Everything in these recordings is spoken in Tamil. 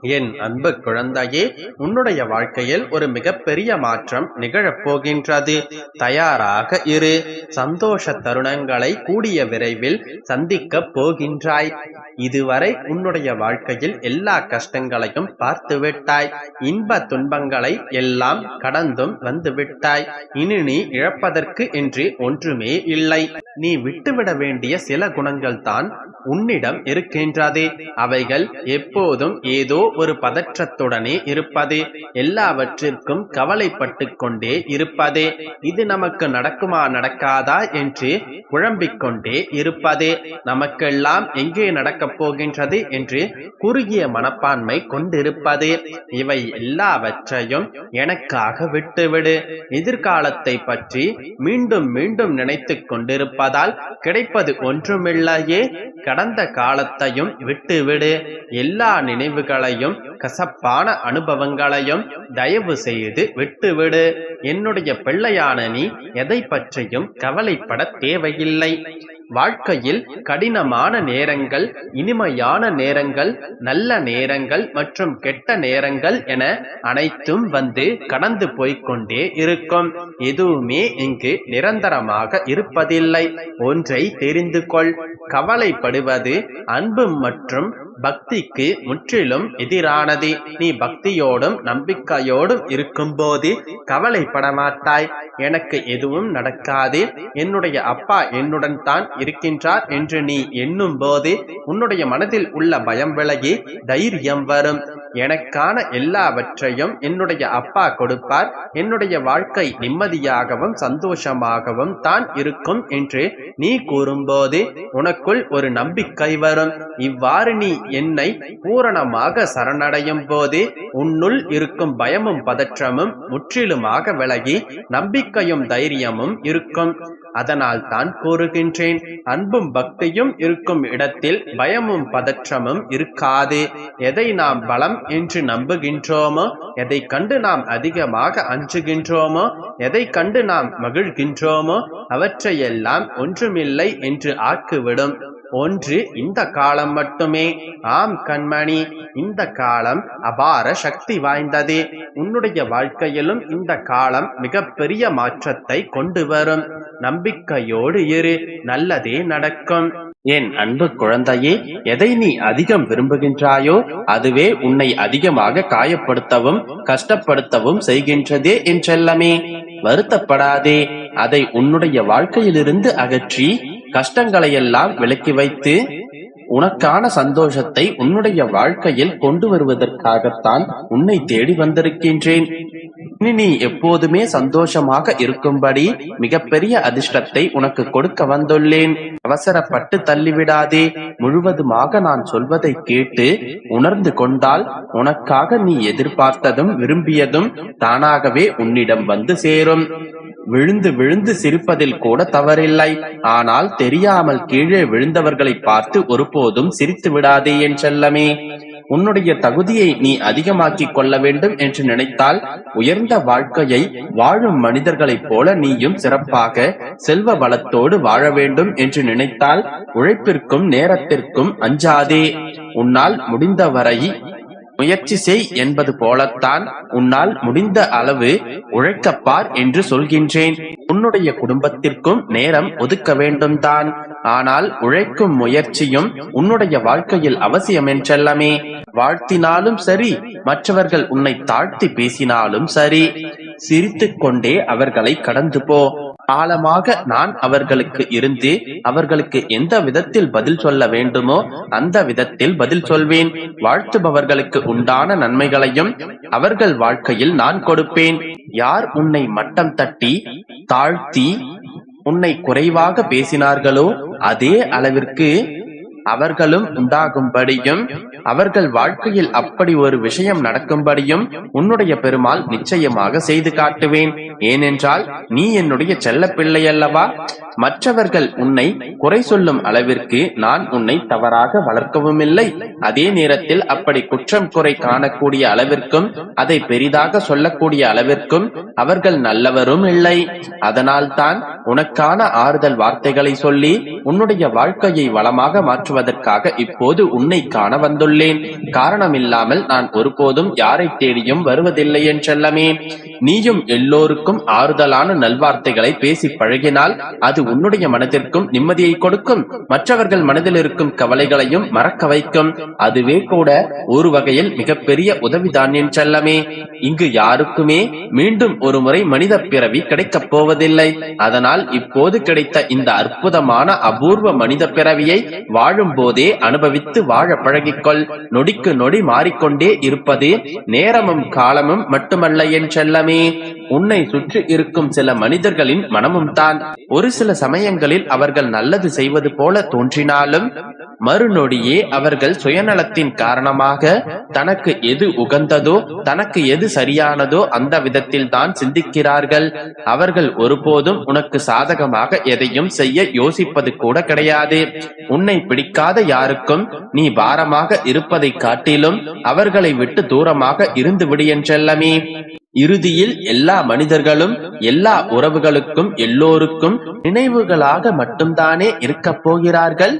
என் அன்பு குழந்தையே உன்னுடைய வாழ்க்கையில் ஒரு மிகப்பெரிய மாற்றம் நிகழப்போகின்றது. தயாராக இரு. சந்தோஷ தருணங்களை கூடிய விரைவில் சந்திக்கப் போகின்றாய். இதுவரை உன்னுடைய வாழ்க்கையில் எல்லா கஷ்டங்களையும் பார்த்து விட்டாய். இன்ப துன்பங்களை எல்லாம் கடந்தும் வந்து விட்டாய். இனி நீ இழப்பதற்கு என்று ஒன்றுமே இல்லை. நீ விட்டுவிட வேண்டிய சில குணங்கள் தான் உன்னிடம் இருக்கின்றது. அவைகள் எப்போதும் ஏதோ ஒரு பதற்றத்துடனே இருப்பது. எல்லாவற்றிற்கும் கவலைப்பட்டு கொண்டே இருப்பது. இது நமக்கு நடக்குமா நடக்காதா என்று குழம்பிக் கொண்டே இருப்பது. நமக்கெல்லாம் எங்கே நடக்கப் போகின்றது என்று குறுகிய மனப்பான்மை கொண்டிருப்பது. இவை எல்லாவற்றையும் எனக்காக விட்டுவிடு. எதிர்காலத்தை பற்றி மீண்டும் மீண்டும் நினைத்துக் கொண்டிருப்பதால் கிடைப்பது ஒன்றுமில்லையே. கடந்த காலத்தையும் விட்டுவிடு. எல்லா நினைவுகளையும் கசப்பான அனுபவங்களையும் தயவு செய்து விட்டுவிடு. என்னுடைய பிள்ளையான நீ எதை பற்றியும் கவலைப்பட தேவையில்லை. வாழ்க்கையில் கடினமான நேரங்கள் இனிமையான நேரங்கள் நல்ல நேரங்கள் மற்றும் கெட்ட நேரங்கள் என அனைத்தும் வந்து கடந்து போய்க்கொண்டே இருக்கும். எதுவுமே இங்கு நிரந்தரமாக இருப்பதில்லை. ஒன்றை தெரிந்து கொள். கவலைப்படுவது அன்பு மற்றும் பக்திக்கு முற்றிலும் எதிரானது. நீ பக்தியோடும் நம்பிக்கையோடும் இருக்கும்போது கவலைப்பட மாட்டாய் எனக்கு எதுவும் நடக்காது. என்னுடைய அப்பா என்னுடன் தான் இருக்கின்றார் என்று நீ எண்ணும் போது உன்னுடைய மனதில் உள்ள பயம் விலகி தைரியம் வரும். எனக்கான எல்லாவற்றையும் என்னுடைய அப்பா கொடுப்பார். என்னுடைய வாழ்க்கை நிம்மதியாகவும் சந்தோஷமாகவும் தான் இருக்கும் என்று நீ கூறும்போது உனக்குள் ஒரு நம்பிக்கை வரும். இவ்வாறு நீ என்னை பூரணமாக சரணடையும் போது உன்னுள் இருக்கும் பயமும் பதற்றமும் முற்றிலுமாக விலகி நம்பிக்கையும் தைரியமும் இருக்கும். அதனால் தான் கூறுகின்றேன். அன்பும் பக்தியும் இருக்கும் இடத்தில் பயமும் பதற்றமும் இருக்காது. எதை நாம் பலம் என்று நம்புகின்றோமோ? எதை கண்டு நாம் அதிகமாக அஞ்சுகின்றோமோ? எதை கண்டு நாம் மகிழ்கின்றோமோ? அவற்றையெல்லாம் ஒன்றுமில்லை என்று ஆக்கிவிடும். ஒன்று இந்த காலம் மட்டுமே. ஆம் கண்மணி இந்த காலம் அபார சக்தி வாய்ந்தது. உன்னுடைய வாழ்க்கையிலும் இந்த காலம் மிகப்பெரிய மாற்றத்தை கொண்டு வரும். நம்பிக்கையோடு இரு நல்லதே நடக்கும். என் அன்பு குழந்தையே எதை நீ அதிகம் விரும்புகின்றாயோ அதுவே உன்னை அதிகமாக காயப்படுத்தவும் கஷ்டப்படுத்தவும் செய்கின்றதே என் செல்லமே வருத்தப்படாதே அதை உன்னுடைய வாழ்க்கையிலிருந்து அகற்றி கஷ்டங்களையெல்லாம் விலக்கி வைத்து உனக்கான சந்தோஷத்தை உன்னுடைய வாழ்க்கையில் கொண்டு வருவதற்காகத்தான் உன்னை தேடி வந்திருக்கின்றேன். இனி நீ எப்போதுமே சந்தோஷமாக இருக்கும்படி மிகப்பெரிய அதிர்ஷ்டத்தை உனக்கு கொடுக்க வந்துள்ளேன். அவசரப்பட்டு தள்ளிவிடாதே. முழுவதுமாக நான் சொல்வதை கேட்டு உணர்ந்து கொண்டால் உனக்காக நீ எதிர்பார்த்ததும் விரும்பியதும் தானாகவே உன்னிடம் வந்து சேரும். விழுந்து விழுந்து சிரிப்பதில் கூட தவறில்லை. ஆனால் தெரியாமல் கீழே விழுந்தவர்களை பார்த்து ஒருபோதும் சிரித்து விடாதே என் செல்லமே. உன்னுடைய தகுதியை நீ அதிகமாக்கிக் கொள்ள வேண்டும் என்று நினைத்தால் உயர்ந்த வாழ்க்கையை வாழும் மனிதர்களைப் போல நீயும் சிறப்பாக செல்வ வளத்தோடு வாழ வேண்டும் என்று நினைத்தால் உழைப்பிற்கும் நேரத்திற்கும் அஞ்சாதே. உன்னால் முடிந்தவரை முயற்சி செய் என்பது போலத்தான் உன்னால் முடிந்த அளவு உழைக்கப்பார் என்று சொல்கின்றேன். உன்னுடைய குடும்பத்திற்கும் நேரம் ஒதுக்க வேண்டும் தான் ஆனால் உழைக்கும் முயற்சியும் உன்னுடைய வாழ்க்கையில் அவசியம் என்றெல்லாமே வாழ்த்தினாலும் சரி மற்றவர்கள் உன்னை தாழ்த்தி பேசினாலும் சரி. சிரித்துக்கொண்டே அவர்களை கடந்து போ. ஆழமாக நான் அவர்களுக்கு இருந்து அவர்களுக்கு எந்த விதத்தில் பதில் சொல்ல வேண்டுமோ அந்த விதத்தில் பதில் சொல்வேன். வாழ்த்துபவர்களுக்கு உண்டான நன்மைகளையும் அவர்கள் வாழ்க்கையில் நான் கொடுப்பேன். யார் உன்னை மட்டம் தட்டி தாழ்த்தி உன்னை குறைவாக பேசினார்களோ அதே அளவிற்கு அவர்களும் உண்டாகும்படியும் அவர்கள் வாழ்க்கையில் அப்படி ஒரு விஷயம் நடக்கும்படியும் உன்னுடைய பெருமாள் நிச்சயமாக செய்து காட்டுவேன். ஏனென்றால் நீ என்னுடைய செல்ல பிள்ளை அல்லவா? மற்றவர்கள் உன்னை குறை சொல்லும் அளவிற்கு நான் உன்னை தவறாக வளர்க்கவும் இல்லை அதே நேரத்தில் அப்படி குற்றம் குறை காணக்கூடிய அளவிற்கும் அதை பெரிதாக சொல்லக்கூடிய அளவிற்கும் அவர்கள் நல்லவரும் இல்லை. அதனால்தான் உனக்கான ஆறுதல் வார்த்தைகளை சொல்லி உன்னுடைய வாழ்க்கையை வளமாக பேசுவதற்காக இப்போது உன்னை காண வந்துள்ளேன். காரணமில்லாமல் நான் ஒருபோதும் யாரை தேடியும் வருவதில்லை என்றெல்லமே நீயும் எல்லோருக்கும் ஆறுதலான நல்வார்த்தைகளை பேசி பழகினால் அது உன்னுடைய மனதிற்கும் நிம்மதியை கொடுக்கும். மற்றவர்கள் மனதில் இருக்கும் கவலைகளையும் மறக்க வைக்கும். அதுவே கூட ஒரு வகையில் மிகப்பெரிய உதவிதான் என்றெல்லமே இங்கு யாருக்குமே மீண்டும் ஒரு முறை மனித பிறவி கிடைக்கப் போவதில்லை. அதனால் இப்போது கிடைத்த இந்த அற்புதமான அபூர்வ மனித பிறவியை வாழும் வாழும் போதே அனுபவித்து வாழ பழகிக்கொள். நொடிக்கு நொடி மாறிக்கொண்டே இருப்பது நேரமும் காலமும் மட்டுமல்ல என் செல்லமே. உன்னை சுற்றி இருக்கும் சில மனிதர்களின் மனமும் தான். ஒரு சில சமயங்களில் அவர்கள் நல்லது செய்வது போல தோன்றினாலும் மறுநொடியே அவர்கள் சுயநலத்தின் காரணமாக தனக்கு எது உகந்ததோ தனக்கு எது சரியானதோ அந்த விதத்தில் தான் சிந்திக்கிறார்கள். அவர்கள் ஒருபோதும் உனக்கு சாதகமாக எதையும் செய்ய யோசிப்பது கூட கிடையாது. உன்னை பிடிக்க பிடிக்காத யாருக்கும் நீ பாரமாக இருப்பதை காட்டிலும் அவர்களை விட்டு தூரமாக இருந்து விடு என்றெல்லமே இறுதியில் எல்லா மனிதர்களும் எல்லா உறவுகளுக்கும் எல்லோருக்கும் நினைவுகளாக மட்டும்தானே இருக்கப் போகிறார்கள்?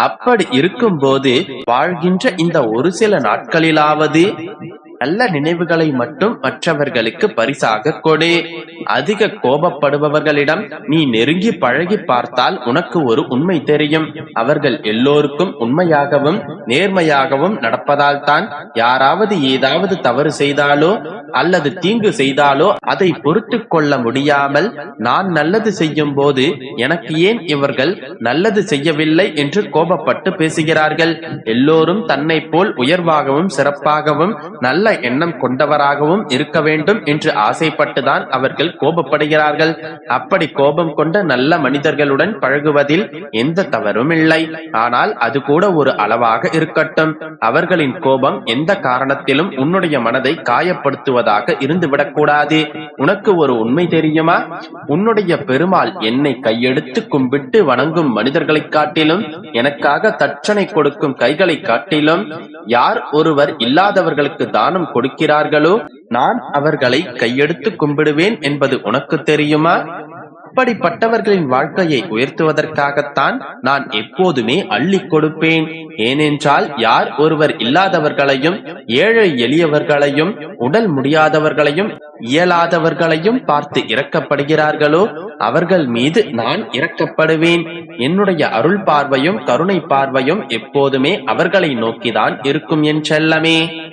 அப்படி இருக்கும் போது வாழ்கின்ற இந்த ஒரு சில நாட்களிலாவது நல்ல நினைவுகளை மட்டும் மற்றவர்களுக்கு பரிசாக கொடு. அதிக கோபப்படுபவர்களிடம் நீ நெருங்கி பழகி பார்த்தால் உனக்கு ஒரு உண்மை தெரியும். அவர்கள் எல்லோருக்கும் உண்மையாகவும் நேர்மையாகவும் நடப்பதால் தான் யாராவது ஏதாவது தவறு செய்தாலோ அல்லது தீங்கு செய்தாலோ அதை பொறுத்து கொள்ள முடியாமல் நான் நல்லது செய்யும் போது எனக்கு ஏன் இவர்கள் நல்லது செய்யவில்லை என்று கோபப்பட்டு பேசுகிறார்கள்? எல்லோரும் தன்னை போல் உயர்வாகவும் சிறப்பாகவும் நல்ல எண்ணம் கொண்டவராகவும் இருக்க வேண்டும் என்று ஆசைப்பட்டுதான் அவர்கள் கோபப்படுகிறார்கள். அப்படி கோபம் கொண்ட நல்ல மனிதர்களுடன் பழகுவதில் எந்த தவறும் இல்லை. ஆனால் அது கூட ஒரு அளவாக இருக்கட்டும். அவர்களின் கோபம் எந்த காரணத்திலும் உன்னுடைய மனதை காயப்படுத்துவதாக இருந்துவிடக்கூடாது. உனக்கு ஒரு உண்மை தெரியுமா? உன்னுடைய பெருமாள் என்னை கையெடுத்து கும்பிட்டு வணங்கும் மனிதர்களை காட்டிலும் எனக்காக தட்சணை கொடுக்கும் கைகளை காட்டிலும் யார் ஒருவர் இல்லாதவர்களுக்கு தானம் கொடுக்கிறார்களோ நான் அவர்களை கையெடுத்து கும்பிடுவேன் என்பது உனக்கு தெரியுமா? அப்படிப்பட்டவர்களின் வாழ்க்கையை உயர்த்துவதற்காகத்தான் நான் எப்போதுமே அள்ளிக் கொடுப்பேன். ஏனென்றால் யார் ஒருவர் இல்லாதவர்களையும் ஏழை எளியவர்களையும் உடல் முடியாதவர்களையும் இயலாதவர்களையும் பார்த்து இறக்கப்படுகிறார்களோ அவர்கள் மீது நான் இறக்கப்படுவேன் என்னுடைய அருள் பார்வையும் கருணை பார்வையும் எப்போதுமே அவர்களை நோக்கிதான் இருக்கும் என் செல்லமே.